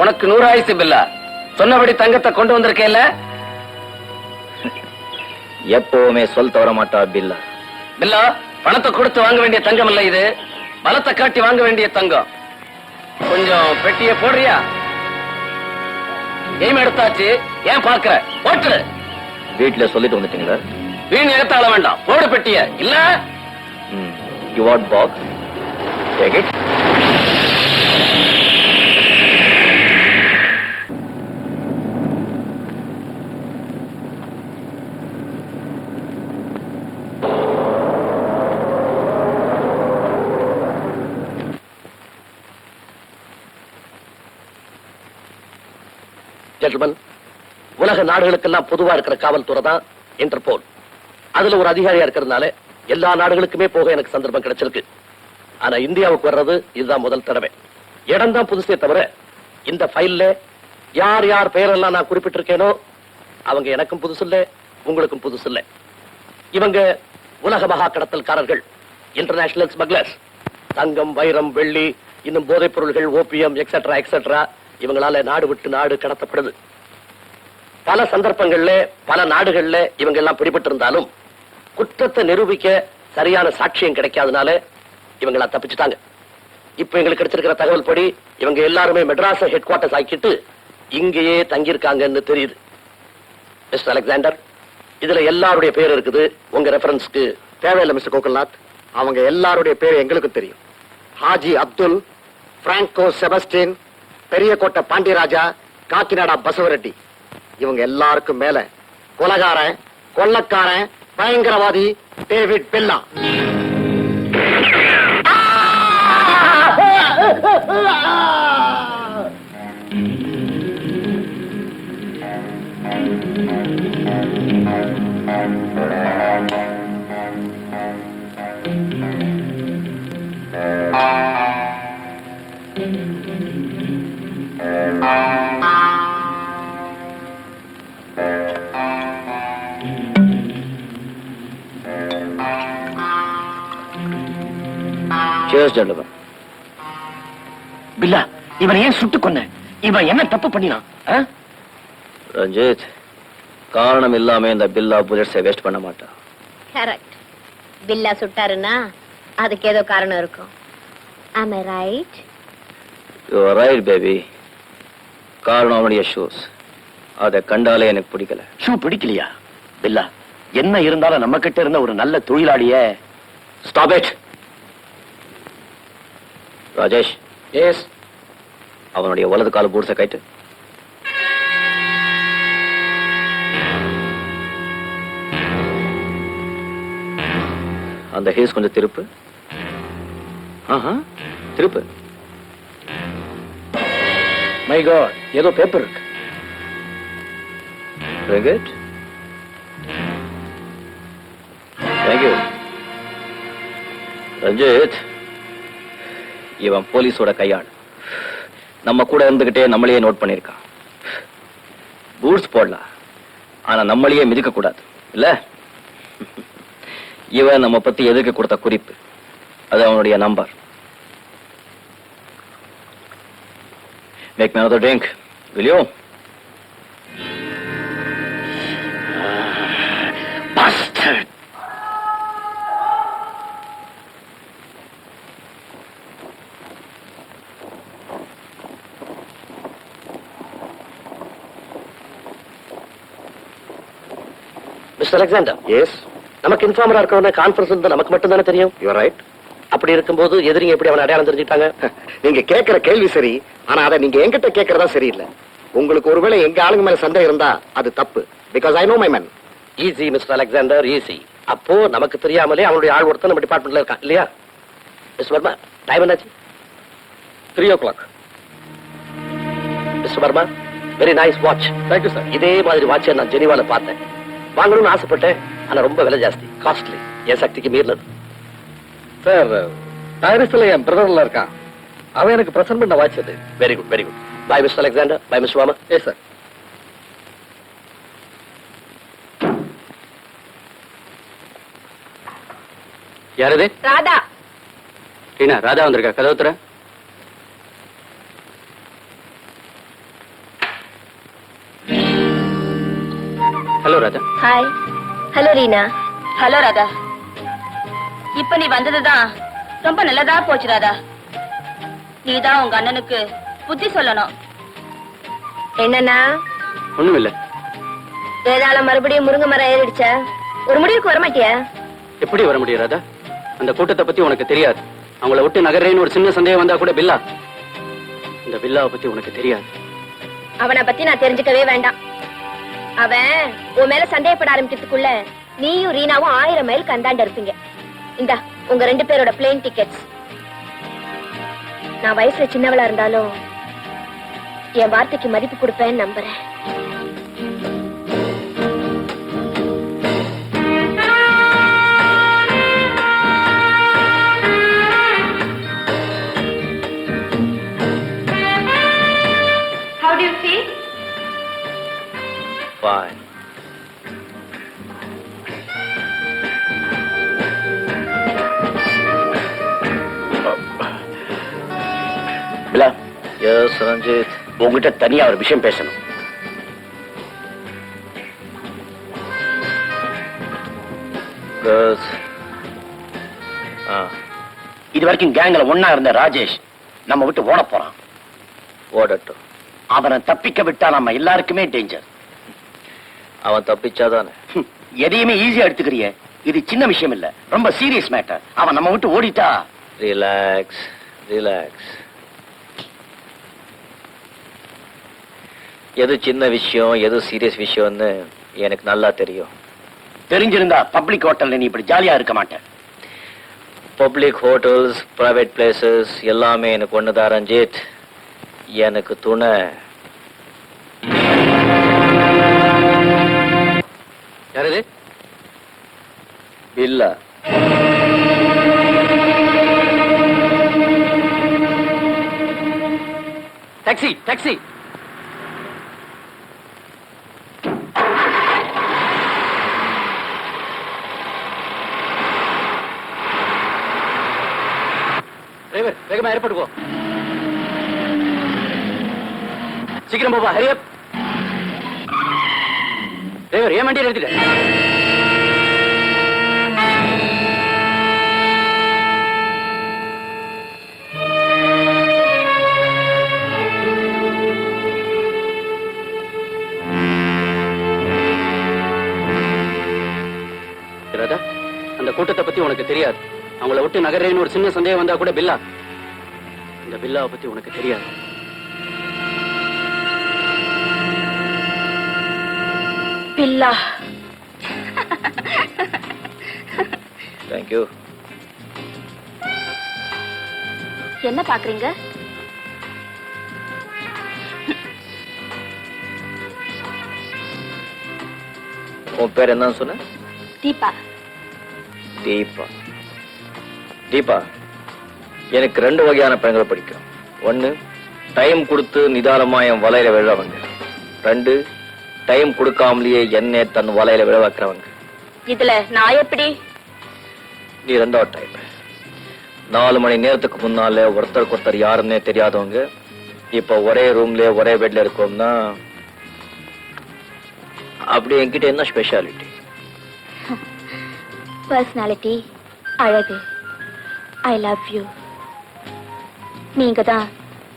உனக்கு நூறு ஆயுசு பில்லா. சொன்னபடி தங்கத்தை கொண்டு வந்திருக்கேல்ல எப்பவுமே சொல் தவற மாட்டா பில்லா. பில்லா பணத்தை கொடுத்து வாங்க வேண்டிய தங்கம் இல்ல இது. பலத்தை காட்டி வாங்க வேண்டிய தங்கம். கொஞ்சம் பெட்டிய போடுறியா? எய்ம் எடுத்தாச்சு ஏன் பாக்குற போட்டுரு வீட்டுல சொல்லிட்டு வந்துட்டீங்களா? வீண் எடுத்தாள வேண்டாம். போடு பெட்டிய. இல்ல? யூ வாட் பாக்ஸ் உலக நாடுகளுக்கெல்லாம் பொதுவா இருக்கிற காவல்துறை தான் இன்டர்போல். அதுல ஒரு அதிகாரியா இருக்கிறதுனால எல்லா நாடுகளுக்குமே போக எனக்கு சந்தர்ப்பம் கிடைச்சிருக்கு. ஆனா இந்தியாவுக்கு வர்றது இதுதான் முதல் தடவை. இடம் தான் புதுசே தவிர இந்த ஃபைல்ல யார் யார் பெயரெல்லாம் நான் குறிப்பிட்டிருக்கேனோ அவங்க எனக்கும் புதுசு இல்லை உங்களுக்கும் புதுசு இல்லை இவங்க உலக மகா கடத்தல்காரர்கள் இன்டர்நேஷனல் ஸ்மக்லர்ஸ் தங்கம் வைரம் வெள்ளி இன்னும் போதைப் பொருள்கள் ஓபியம் எக்ஸெட்ரா எக்ஸெட்ரா இவங்களால நாடு விட்டு நாடு கடத்தப்படுது. பல சந்தர்ப்பங்கள்ல பல நாடுகள்ல இவங்க எல்லாம் பிடிபட்டு இருந்தாலும் குற்றத்தை நிரூபிக்க சரியான சாட்சியம் கிடைக்காதனால இவங்களா தப்பிச்சுட்டாங்க. இப்ப எங்களுக்கு கிடைச்சிருக்கிற தகவல் படி இவங்க எல்லாருமே மெட்ராஸ் ஹெட் குவார்டர்ஸ் ஆக்கிட்டு இங்கேயே தங்கியிருக்காங்கன்னு தெரியுது. மிஸ்டர் அலெக்சாண்டர் இதுல எல்லாருடைய பேர் இருக்குது. உங்க ரெஃபரன்ஸ்க்கு தேவையில்லை மிஸ்டர் கோகுல்நாத். அவங்க எல்லாருடைய பேர் எங்களுக்கு தெரியும். Haji Abdul Franco Sebastian Periyakottai Pandiyaraja Kakinada Basavareddy. இவங்க எல்லாருக்கும் மேல கொலகாரன் கொள்ளக்காரன் பயங்கரவாதி David Billa. Cheers, gentlemen. Billa இவன் ஏன் சுட்டு கொன்ன? இவன் என்ன தப்பு பண்ணினான்? ஆ? ரஞ்சித் காரணம் இல்லாம இந்த பில்லா புல்லட்ஸை வேஸ்ட் பண்ண மாட்டான். கரெக்ட் பில்லா சுட்டாருன்னா அதுக்கு ஏதோ காரணம் இருக்கும். Am I right? You right baby காரணம் அவனுடைய ஷூஸ் அதை கண்டாலே எனக்கு பிடிக்கல. ஷூ பிடிக்கலையா? பில்லா என்ன இருந்தாலும் நம்ம கிட்ட இருந்த ஒரு நல்ல தொழிலாளிய ஸ்டாப் இட் ராஜேஷ். எஸ் அவனுடைய வலது கால பூட்ஸை கைட்டு அந்த ஹீஸ் கொஞ்சம் திருப்பு. ஆஹா திருப்பு. மை காட் ஏதோ பேப்பர் இருக்கு. Thank you. ரஞ்சித். இவன் போலீஸோட கையாள். நம்ம கூட இருந்துகிட்டே நம்மளையே நோட் பண்ணியிருக்கான். பூட்ஸ் போடலாம். ஆனா நம்மளையே மிதிக்க கூடாது. இல்ல? இவன் நம்ம பத்தி எதுக்கு கொடுத்த குறிப்பு? அது அவனுடைய number. Make me drink drink mister Alexander. Yes நமக்கு இன்ஃபார்மரா இருக்கிறவன கான்ஃபரன்ஸ் வந்து நமக்கு மட்டும் தானே தெரியும் யூ ரைட் அப்படி இருக்கும்போது எதிரிங்க எப்படி அவன் அடையாளம் தெரிஞ்சுட்டாங்க நீங்க கேக்குற கேள்வி சரி ஆனா அதை நீங்க என்கிட்ட கேக்குறதா சரியில்லை. உங்களுக்கு ஒருவேளை எங்க ஆளுங்க மேல சந்தேகம் இருந்தா அது தப்பு. Because I know my man easy mister Alexander easy அப்போ நமக்கு தெரியாமலே அவனுடைய ஆள் ஒருத்தன் நம்ம டிபார்ட்மெண்ட்ல இருக்கான் இல்லையா? மிஸ்டர் வர்மா டைம் என்னாச்சு? Three o'clock mister Varma very nice watch thank you sir இதே மாதிரி வாட்சை நான் ஜெனிவால பார்த்தேன். வாங்கணும்னு ஆசைப்பட்டேன் ஆனா ரொம்ப விலை ஜாஸ்தி. காஸ்ட்லி என் சக்திக்கு மீறினது. சார் பாரிஸ்ல என் பிரதர்ல இருக்கான். அவன் எனக்கு பிரசன்ட் பண்ண வாட்ச் அது. Very good very good bye mister Alexander bye mister Varma yes sir யாரது ராதா. ரீனா ராதா வந்திருக்கா? கதவு hello Raja. Hi hello Reena. Hello Radha இப்ப நீ வந்ததுதான் ரொம்ப நல்லதா போச்சு ராதா நீதான் உங்க அண்ணனுக்கு புத்தி சொல்லணும். என்னன்னா ஒண்ணும் இல்ல வேதாள மறுபடியும் முருங்கை மரம் ஏறிடுச்ச? ஒரு முடிவுக்கு வர மாட்டியா எப்படி வர முடியும் ராதா அந்த கூட்டத்தை பத்தி உனக்கு தெரியாது. அவங்கள விட்டு நகரேன்னு ஒரு சின்ன சந்தேகம் வந்தா கூட பில்லா. இந்த பில்லாவை பத்தி உனக்கு தெரியாது. அவனை பத்தி நான் தெரிஞ்சுக்கவே வேண்டாம். அவன் உன் மேல சந்தேகப்பட ஆரம்பிக்கிறதுக்குள்ள நீயும் ரீனாவும் ஆயிரம் மைல் கந்தாண்ட இருப்பீங்க. இந்த உங்க ரெண்டு பேரோட பிளேன் டிக்கெட்ஸ் நான் வயசுல சின்னவளா இருந்தாலும் என் வார்த்தைக்கு மதிப்பு கொடுப்பேன்னு நம்புறேன். பிலா எஸ் ரஞ்சித். உங்ககிட்ட தனியா ஒரு விஷயம் பேசணும். இது வரைக்கும் கேங்ல ஒன்னா இருந்த ராஜேஷ் நம்ம விட்டு ஓட போறான். ஓடட்டும். அவனை தப்பிக்க விட்டா நம்ம எல்லாருக்குமே டேஞ்சர் அவன் தப்பிச்சாதானே? எதையுமே ஈஸியா எடுத்துக்கிறிய. இது சின்ன விஷயம் இல்ல. ரொம்ப சீரியஸ் மேட்டர் அவன் நம்ம விட்டு ஓடிட்டா. ரிலாக்ஸ் ரிலாக்ஸ் எது சின்ன விஷயம் எது சீரியஸ் விஷயம்னு எனக்கு நல்லா தெரியும். தெரிஞ்சிருந்தா பப்ளிக் ஹோட்டல்ல நீ இப்படி ஜாலியா இருக்க மாட்டேன் பப்ளிக் ஹோட்டல்ஸ் பிரைவேட் பிளேசஸ் எல்லாமே எனக்கு ஒண்ணுதான் ரஞ்சித். எனக்கு துணை. யாரது? இல்ல. டாக்ஸி டாக்ஸி டிரைவர் வேகமா ஏற்பட்டு சீக்கிரம் போப்பா ஹரியப் டிரைவர் ஏன் வண்டியில் எடுத்துட்டு அந்த கூட்டத்தை பத்தி உனக்கு தெரியாது. அவங்கள விட்டு நகரேன்னு ஒரு சின்ன சந்தேகம் வந்தா கூட பில்லா. இந்த பில்லாவை பத்தி உனக்கு தெரியாது. பில்லா. தேங்க்யூ என்ன பாக்குறீங்க? உன் பேர் என்னன்னு சொன்ன? தீபா. தீபா. தீபா? எனக்கு ரெண்டு வகையான பெண்களை பிடிக்கும் ஒன்னு டைம் கொடுத்து நிதானமா என் வலையில விழவங்க. ரெண்டு டைம் கொடுக்காமலேயே என்னை தன் வலையில விழ வைக்கிறவங்க இதுல நான் எப்படி? நீ ரெண்டாவது டைப் நாலு மணி நேரத்துக்கு முன்னால ஒருத்தருக்கு ஒருத்தர் யாருன்னே தெரியாதவங்க இப்ப ஒரே ரூம்ல ஒரே பெட்ல இருக்கோம்னா அப்படி என்கிட்ட என்ன ஸ்பெஷாலிட்டி பர்சனாலிட்டி அழகு. ஐ லவ் யூ நீங்க தான்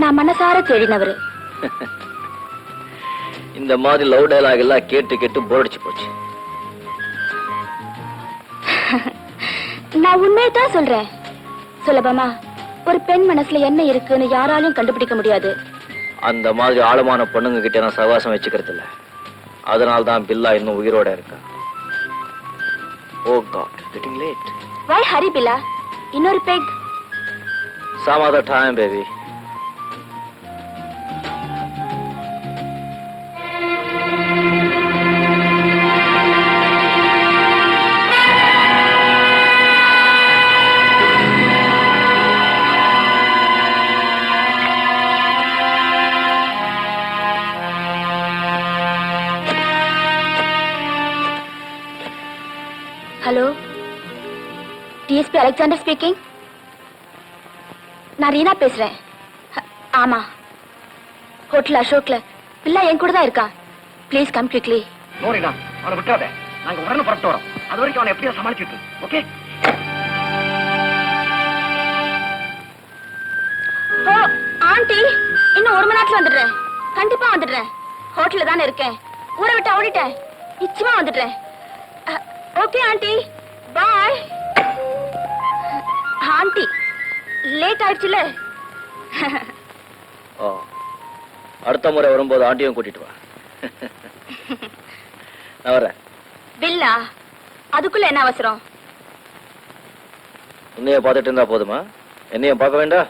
நான் மனசார தேடினவரு. இந்த மாதிரி லவ் டயலாக் எல்லாம் கேட்டு கேட்டு போர் அடிச்சு போச்சு. நான் உண்மையை தான் சொல்றேன். சுலபமா ஒரு பெண் மனசுல என்ன இருக்குன்னு யாராலையும் கண்டுபிடிக்க முடியாது. அந்த மாதிரி ஆழமான பொண்ணுங்க கிட்ட நான் சகவாசம் வச்சுக்கிறது இல்ல அதனால தான் பில்லா இன்னும் உயிரோட இருக்கா. ஓ God getting late why Hari Billa? இன்னொரு peg Some other time, baby. Hello? DSP Alexander speaking. நான் ரீனா பேசுறேன். ஆமா. ஹோட்டல் அசோக்ல. பிள்ளை என் கூட தான் இருக்கான் ப்ளீஸ் கம் குவிக்லி நோரினா அவனை விட்டாத நாங்க உடனே புறப்பட்டு வரோம். அது வரைக்கும் அவனை எப்படியோ சமாளிச்சுட்டு ஓகே ஓ ஆண்டி இன்னும் ஒரு மணி நேரத்துல வந்துடுறேன். கண்டிப்பா வந்துடுறேன். ஹோட்டல்ல தானே இருக்கேன். ஊரை விட்டு ஓடிட்டேன். நிச்சயமா வந்துடுறேன். Okay aunty. Bye aunty. Late ஆயிடுச்சுல அடுத்த முறை வரும்போது ஆண்டியும் கூட்டிட்டு வா. நான் வரேன். பில்லா அதுக்குள்ள என்ன அவசரம்? உன்னைய பார்த்துட்டு இருந்தா போதுமா? என்னையும் பார்க்க வேண்டாம்